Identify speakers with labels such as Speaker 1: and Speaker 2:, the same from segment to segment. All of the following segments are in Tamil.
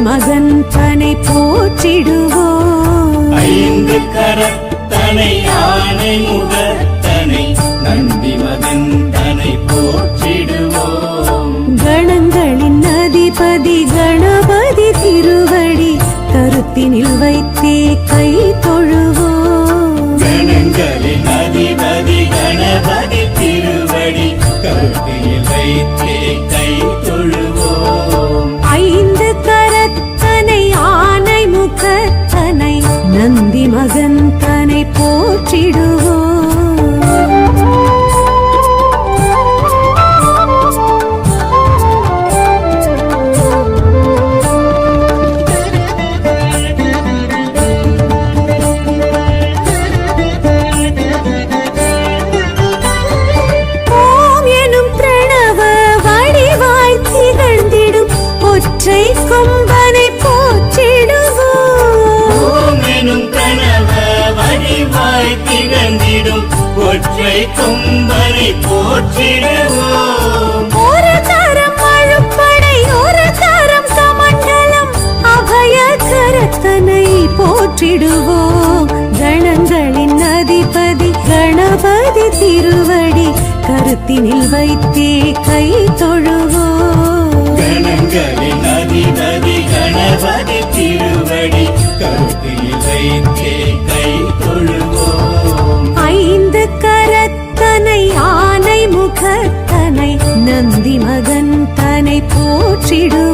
Speaker 1: மகன் தனை போற்றிடுவோம்
Speaker 2: ஐந்து கரத்தனை யானை முகத்தனை நன்றி திகழ்ந்திடும். ஒற்றை கொம்பனை போற்றிடுவோம். ஒரு தரம் அழுப்படை ஒரு தரம் சமண்டலம். அபய கரத்தனை போற்றிடுவோம். கணங்களின் அதிபதி கணபதி திருவடி கருத்தினில் வைத்தே கை தொழுவோம்.
Speaker 1: கணங்களின் அதிபதி கணபதி திருவடி கருத்தில் வைத்தே
Speaker 2: மகன் தனை போற்றிடும்.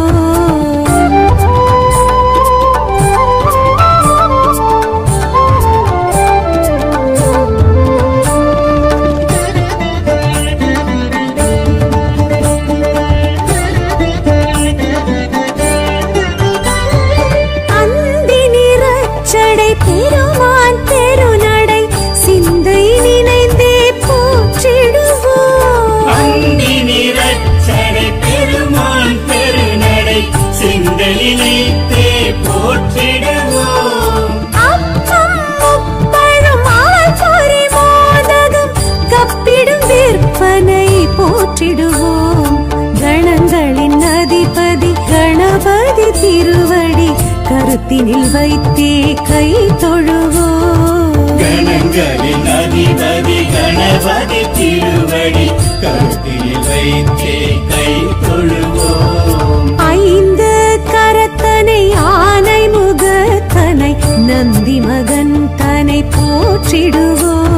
Speaker 2: போற்றிடுவோம் கணங்களின் அதிபதி கணபதி திருவடி கருத்தினில் வைத்தே கை தொழுவோம்.
Speaker 1: கணங்களின் அதிபதி கணபதி திருவடி கருத்தில் வைத்தே கை தொழுவோம்.
Speaker 2: ஐந்து கரத்தனை ஆனை முகத்தனை நந்தி மகன் தனை போற்றிடுவோம்.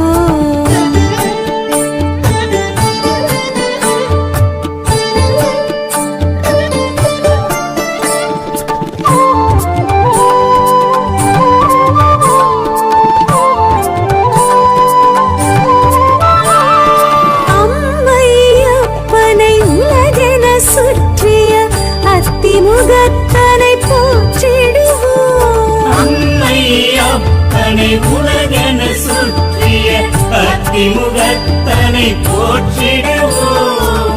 Speaker 2: தானே உலகன சுற்றிய
Speaker 1: பக்தி முகத்தனை போற்றிடுவோம்